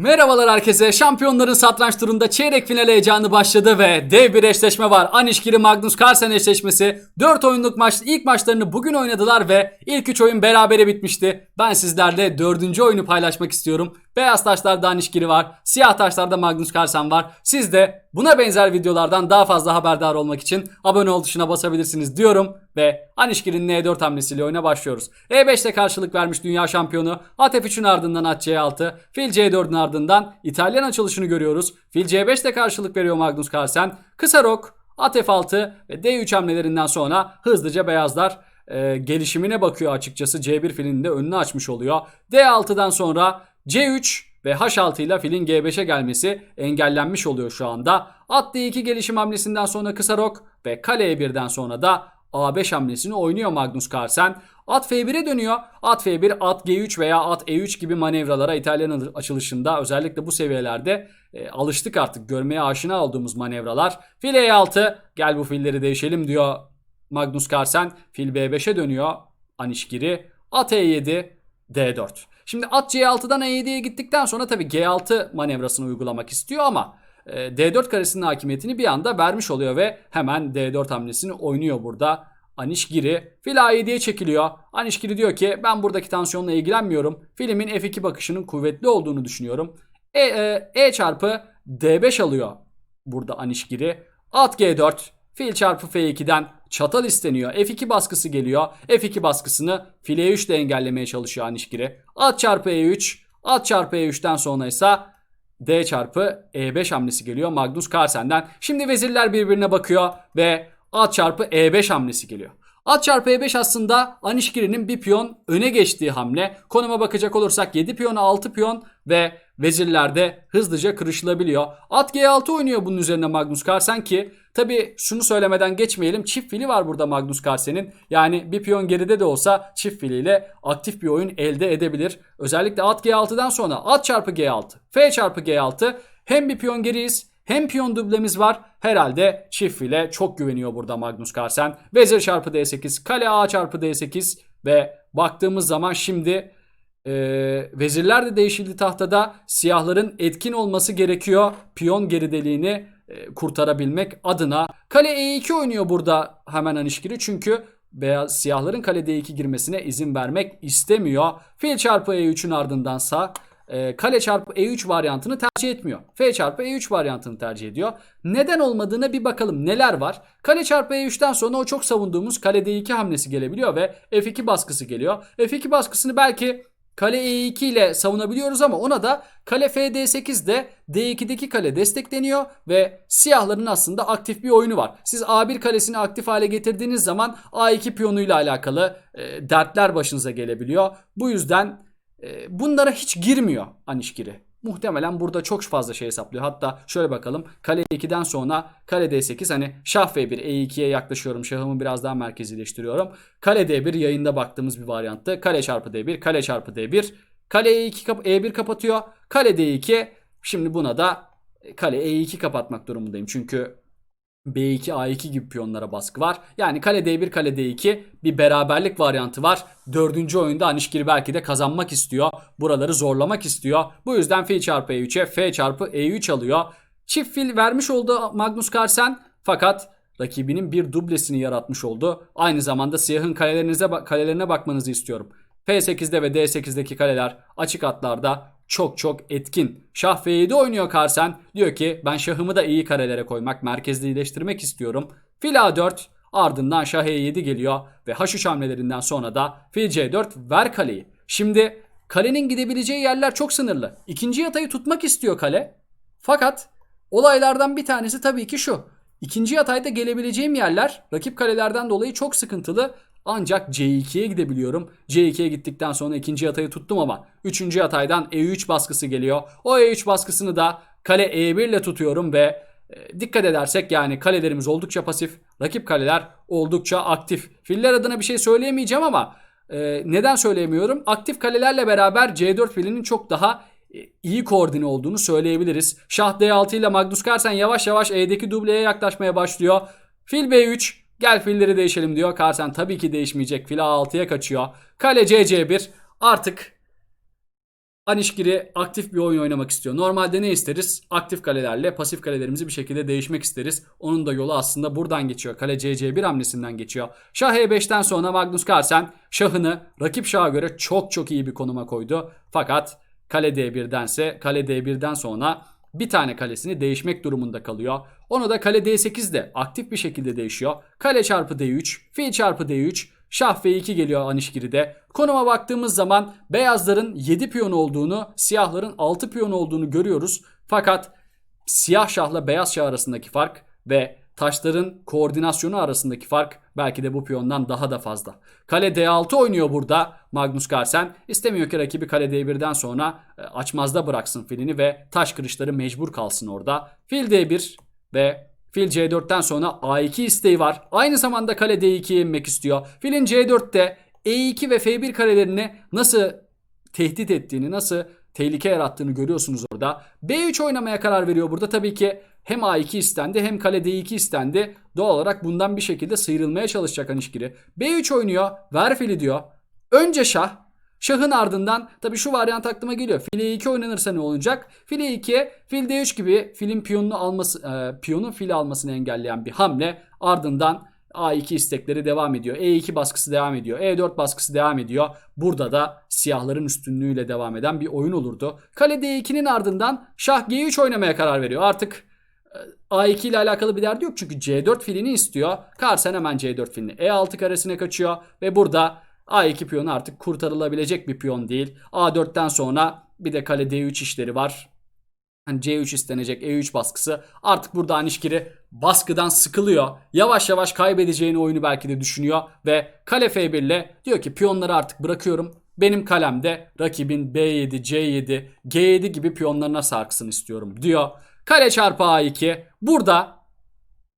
Merhabalar herkese. Şampiyonların satranç turunda çeyrek final heyecanı başladı ve dev bir eşleşme var. Anişkiri Magnus Carlsen eşleşmesi. 4 oyunluk maç ilk maçlarını bugün oynadılar ve ilk 3 oyun berabere bitmişti. Ben sizlerle 4. oyunu paylaşmak istiyorum. Beyaz taşlarda Anişkiri var. Siyah taşlarda Magnus Carlsen var. Siz de buna benzer videolardan daha fazla haberdar olmak için abone ol tuşuna basabilirsiniz diyorum. Ve Anişkiri'nin E4 hamlesiyle oyuna başlıyoruz. E5'te karşılık vermiş dünya şampiyonu. At F3'ün ardından at C6. Fil C4'ün ardından İtalyan açılışını görüyoruz. Fil C5'te karşılık veriyor Magnus Carlsen. Kısa rok, at F6 ve D3 hamlelerinden sonra hızlıca beyazlar e, gelişimine bakıyor açıkçası. C1 filinin de önünü açmış oluyor. D6'dan sonra C3 ve H6 ile filin G5'e gelmesi engellenmiş oluyor şu anda. At D2 gelişim hamlesinden sonra kısa rok ve kale E1'den sonra da A5 hamlesini oynuyor Magnus Carlsen. At F1'e dönüyor. At F1, at G3 veya at E3 gibi manevralara İtalyan açılışında özellikle bu seviyelerde e, alıştık artık görmeye aşina olduğumuz manevralar. Fil E6 gel bu filleri değişelim diyor Magnus Carlsen. Fil B5'e dönüyor Anişkiri. At E7, D4. Şimdi at C6'dan E7'ye gittikten sonra tabii G6 manevrasını uygulamak istiyor ama e, D4 karesinin hakimiyetini bir anda vermiş oluyor ve hemen D4 hamlesini oynuyor burada. Anişgiri fil A7'ye çekiliyor. Anişgiri diyor ki ben buradaki tansiyonla ilgilenmiyorum. Filimin F2 bakışının kuvvetli olduğunu düşünüyorum. E, e, e çarpı D5 alıyor burada Anişgiri. At G4 fil çarpı F2'den çatal isteniyor. F2 baskısı geliyor. F2 baskısını fil E3 de engellemeye çalışıyor Anişgiri. At çarpı E3 at çarpı E3'ten sonra ise D çarpı E5 hamlesi geliyor Magnus Carlsen'den. Şimdi vezirler birbirine bakıyor ve at çarpı E5 hamlesi geliyor. At çarpı E5 aslında Anişkiri'nin bir piyon öne geçtiği hamle. Konuma bakacak olursak 7 piyon 6 piyon ve vezirlerde hızlıca kırışılabiliyor. At G6 oynuyor bunun üzerine Magnus Carlsen ki tabi şunu söylemeden geçmeyelim. Çift fili var burada Magnus Carlsen'in. Yani bir piyon geride de olsa çift filiyle aktif bir oyun elde edebilir. Özellikle at G6'dan sonra at çarpı G6, F çarpı G6 hem bir piyon geriyiz hem piyon dublemiz var. Herhalde çift file çok güveniyor burada Magnus Carlsen. Vezir çarpı D8, kale A çarpı D8 ve baktığımız zaman şimdi e, vezirler de değişildi tahtada. Siyahların etkin olması gerekiyor. Piyon gerideliğini e, kurtarabilmek adına. Kale E2 oynuyor burada hemen Anişkiri. Çünkü beyaz siyahların kale D2 girmesine izin vermek istemiyor. Fil çarpı E3'ün ardındansa e, kale çarpı E3 varyantını tercih etmiyor. F çarpı E3 varyantını tercih ediyor. Neden olmadığına bir bakalım neler var. Kale çarpı E3'ten sonra o çok savunduğumuz kale D2 hamlesi gelebiliyor ve F2 baskısı geliyor. F2 baskısını belki kale E2 ile savunabiliyoruz ama ona da kale FD8'de D2'deki kale destekleniyor ve siyahların aslında aktif bir oyunu var. Siz A1 kalesini aktif hale getirdiğiniz zaman A2 piyonuyla alakalı e, dertler başınıza gelebiliyor. Bu yüzden e, bunlara hiç girmiyor Anişkiri. Muhtemelen burada çok fazla şey hesaplıyor. Hatta şöyle bakalım. Kale 2'den sonra kale D8 hani şah F1 E2'ye yaklaşıyorum. Şahımı biraz daha merkezileştiriyorum. Kale D1 yayında baktığımız bir varyanttı. Kale çarpı D1, kale çarpı D1. Kale E2 kap E1 kapatıyor. Kale D2. Şimdi buna da kale E2 kapatmak durumundayım. Çünkü B2, A2 gibi piyonlara baskı var. Yani kale D1, kale D2 bir beraberlik varyantı var. Dördüncü oyunda Anişkiri belki de kazanmak istiyor. Buraları zorlamak istiyor. Bu yüzden fil çarpı E3'e F çarpı E3 alıyor. Çift fil vermiş oldu Magnus Carlsen fakat rakibinin bir dublesini yaratmış oldu. Aynı zamanda siyahın kalelerinize kalelerine bakmanızı istiyorum. F8'de ve D8'deki kaleler açık atlarda çok çok etkin. Şah F7 oynuyor Carlsen. Diyor ki ben şahımı da iyi karelere koymak, merkezlileştirmek istiyorum. Fil A4 ardından şah E7 geliyor ve H3 hamlelerinden sonra da fil C4 ver kaleyi. Şimdi kalenin gidebileceği yerler çok sınırlı. İkinci yatayı tutmak istiyor kale. Fakat olaylardan bir tanesi tabii ki şu. İkinci yatayda gelebileceğim yerler rakip kalelerden dolayı çok sıkıntılı. Ancak C2'ye gidebiliyorum. C2'ye gittikten sonra ikinci yatayı tuttum ama üçüncü yataydan E3 baskısı geliyor. O E3 baskısını da kale E1 ile tutuyorum ve e, dikkat edersek yani kalelerimiz oldukça pasif. Rakip kaleler oldukça aktif. Filler adına bir şey söyleyemeyeceğim ama e, neden söyleyemiyorum? Aktif kalelerle beraber C4 filinin çok daha e, iyi koordine olduğunu söyleyebiliriz. Şah D6 ile Magnus Carlsen yavaş yavaş E'deki dubleye yaklaşmaya başlıyor. Fil B3 Gel filleri değişelim diyor. Carlsen tabii ki değişmeyecek. Fil A6'ya kaçıyor. Kale C C1 artık Anişkiri aktif bir oyun oynamak istiyor. Normalde ne isteriz? Aktif kalelerle pasif kalelerimizi bir şekilde değişmek isteriz. Onun da yolu aslında buradan geçiyor. Kale CC1 hamlesinden geçiyor. Şah E5'ten sonra Magnus Carlsen şahını rakip şaha göre çok çok iyi bir konuma koydu. Fakat kale D1'dense kale D1'den sonra bir tane kalesini değişmek durumunda kalıyor. Onu da kale D8 de aktif bir şekilde değişiyor. Kale çarpı D3, fil çarpı D3, şah V2 geliyor Anişkiri'de. Konuma baktığımız zaman beyazların 7 piyon olduğunu, siyahların 6 piyon olduğunu görüyoruz. Fakat siyah şahla beyaz şah arasındaki fark ve taşların koordinasyonu arasındaki fark belki de bu piyondan daha da fazla. Kale D6 oynuyor burada Magnus Carlsen. İstemiyor ki rakibi kale D1'den sonra e, açmazda bıraksın filini ve taş kırışları mecbur kalsın orada. Fil D1 ve Fil C4'ten sonra A2 isteği var. Aynı zamanda kale D2'ye inmek istiyor. Filin C4'te E2 ve F1 karelerini nasıl tehdit ettiğini, nasıl tehlike yarattığını görüyorsunuz orada. B3 oynamaya karar veriyor burada. Tabii ki hem A2 istendi hem kale D2 istendi. Doğal olarak bundan bir şekilde sıyrılmaya çalışacak Anişkiri. B3 oynuyor. Ver fili diyor. Önce şah. Şahın ardından tabi şu varyant aklıma geliyor. File 2 oynanırsa ne olacak? File 2, fil D3 gibi filin piyonunu alması, e, piyonun fili almasını engelleyen bir hamle. Ardından A2 istekleri devam ediyor. E2 baskısı devam ediyor. E4 baskısı devam ediyor. Burada da siyahların üstünlüğüyle devam eden bir oyun olurdu. Kale D2'nin ardından şah G3 oynamaya karar veriyor. Artık A2 ile alakalı bir derdi yok çünkü C4 filini istiyor. Carlsen hemen C4 filini E6 karesine kaçıyor ve burada A2 piyonu artık kurtarılabilecek bir piyon değil. A4'ten sonra bir de kale D3 işleri var. Hani C3 istenecek E3 baskısı. Artık burada Anişkiri baskıdan sıkılıyor. Yavaş yavaş kaybedeceğini oyunu belki de düşünüyor. Ve kale F1 ile diyor ki piyonları artık bırakıyorum. Benim kalemde rakibin B7, C7, G7 gibi piyonlarına sarksın istiyorum diyor. Kale çarpı A2. Burada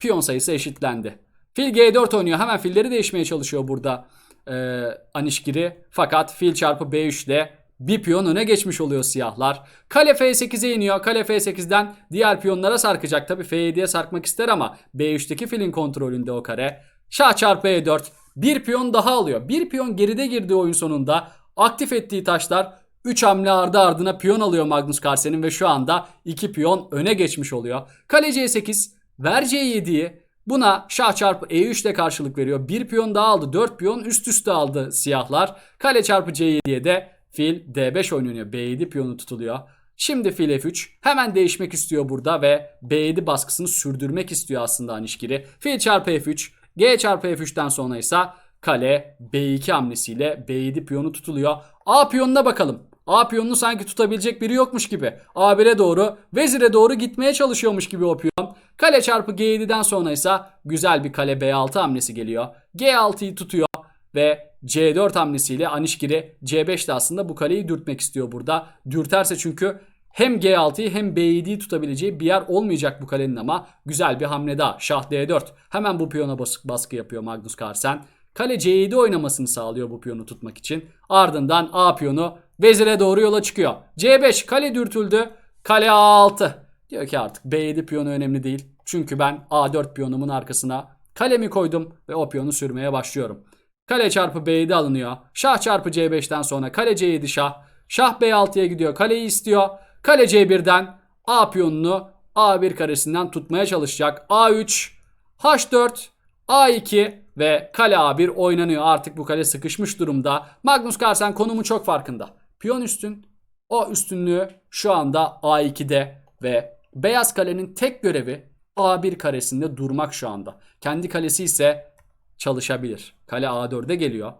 piyon sayısı eşitlendi. Fil G4 oynuyor. Hemen filleri değişmeye çalışıyor burada e, Anişkiri. Fakat fil çarpı B3 ile bir piyon öne geçmiş oluyor siyahlar. Kale F8'e iniyor. Kale F8'den diğer piyonlara sarkacak. Tabi F7'ye sarkmak ister ama B3'teki filin kontrolünde o kare. Şah çarpı E4. Bir piyon daha alıyor. Bir piyon geride girdiği oyun sonunda aktif ettiği taşlar 3 hamle ardı ardına piyon alıyor Magnus Carlsen'in ve şu anda 2 piyon öne geçmiş oluyor. Kale C8, ver C7'yi. Buna şah çarpı E3 ile karşılık veriyor. Bir piyon daha aldı. 4 piyon üst üste aldı siyahlar. Kale çarpı C7'ye de fil D5 oynanıyor. B7 piyonu tutuluyor. Şimdi fil F3 hemen değişmek istiyor burada ve B7 baskısını sürdürmek istiyor aslında Anişkiri. Fil çarpı F3, G çarpı F3'ten sonra ise kale B2 hamlesiyle B7 piyonu tutuluyor. A piyonuna bakalım. A piyonunu sanki tutabilecek biri yokmuş gibi. A1'e doğru, vezire doğru gitmeye çalışıyormuş gibi o piyon. Kale çarpı G7'den sonra ise güzel bir kale B6 hamlesi geliyor. G6'yı tutuyor ve C4 hamlesiyle Anişkiri C5'te aslında bu kaleyi dürtmek istiyor burada. Dürterse çünkü hem G6'yı hem B7'yi tutabileceği bir yer olmayacak bu kalenin ama güzel bir hamle daha. Şah D4. Hemen bu piyona baskı, yapıyor Magnus Carlsen. Kale C7 oynamasını sağlıyor bu piyonu tutmak için. Ardından A piyonu vezire doğru yola çıkıyor. C5 kale dürtüldü. Kale A6. Diyor ki artık B7 piyonu önemli değil. Çünkü ben A4 piyonumun arkasına kalemi koydum ve o piyonu sürmeye başlıyorum. Kale çarpı B7 alınıyor. Şah çarpı C5'ten sonra kale C7 şah. Şah B6'ya gidiyor. Kaleyi istiyor. Kale C1'den A piyonunu A1 karesinden tutmaya çalışacak. A3, H4, A2 ve kale A1 oynanıyor. Artık bu kale sıkışmış durumda. Magnus Carlsen konumu çok farkında. Piyon üstün. O üstünlüğü şu anda A2'de ve beyaz kalenin tek görevi A1 karesinde durmak şu anda. Kendi kalesi ise çalışabilir. Kale A4'e geliyor.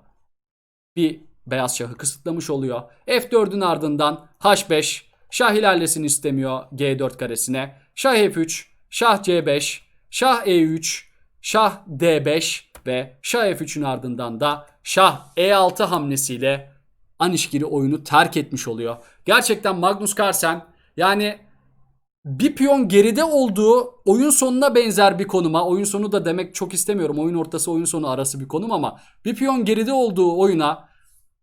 Bir beyaz şahı kısıtlamış oluyor. F4'ün ardından H5 şah ilerlesin istemiyor G4 karesine. Şah F3, şah C5, şah E3, şah D5 ve şah F3'ün ardından da şah E6 hamlesiyle Anişkiri oyunu terk etmiş oluyor. Gerçekten Magnus Carlsen yani bir piyon geride olduğu oyun sonuna benzer bir konuma. Oyun sonu da demek çok istemiyorum. Oyun ortası oyun sonu arası bir konum ama bir piyon geride olduğu oyuna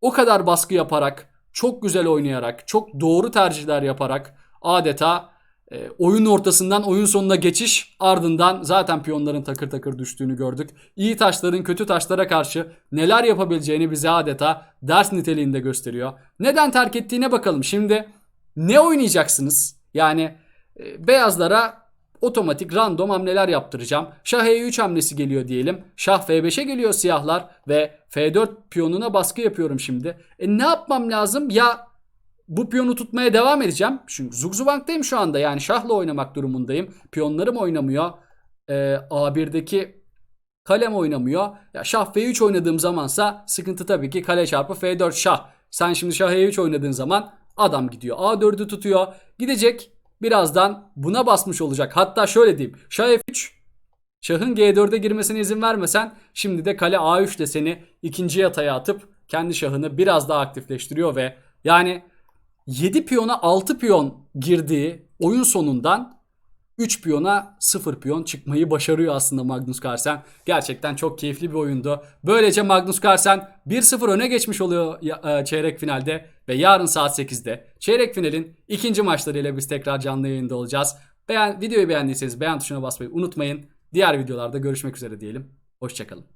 o kadar baskı yaparak, çok güzel oynayarak, çok doğru tercihler yaparak adeta e, oyun ortasından oyun sonuna geçiş ardından zaten piyonların takır takır düştüğünü gördük. İyi taşların kötü taşlara karşı neler yapabileceğini bize adeta ders niteliğinde gösteriyor. Neden terk ettiğine bakalım. Şimdi ne oynayacaksınız? Yani e, beyazlara otomatik random hamleler yaptıracağım. Şah E3 hamlesi geliyor diyelim. Şah F5'e geliyor siyahlar ve F4 piyonuna baskı yapıyorum şimdi. E ne yapmam lazım? Ya bu piyonu tutmaya devam edeceğim. Çünkü Zugzwang'dayım şu anda. Yani şahla oynamak durumundayım. Piyonlarım oynamıyor. Ee, A1'deki kalem oynamıyor. Ya şah F3 oynadığım zamansa sıkıntı tabii ki kale çarpı F4 şah. Sen şimdi şah E3 oynadığın zaman adam gidiyor. A4'ü tutuyor. Gidecek. Birazdan buna basmış olacak. Hatta şöyle diyeyim. Şah F3 Şahın G4'e girmesine izin vermesen şimdi de kale A3 de seni ikinci yataya atıp kendi şahını biraz daha aktifleştiriyor ve yani 7 piyona 6 piyon girdiği oyun sonundan 3 piyona 0 piyon çıkmayı başarıyor aslında Magnus Carlsen. Gerçekten çok keyifli bir oyundu. Böylece Magnus Carlsen 1-0 öne geçmiş oluyor e, çeyrek finalde ve yarın saat 8'de çeyrek finalin ikinci maçlarıyla biz tekrar canlı yayında olacağız. Beğen, videoyu beğendiyseniz beğen tuşuna basmayı unutmayın. Diğer videolarda görüşmek üzere diyelim. Hoşçakalın.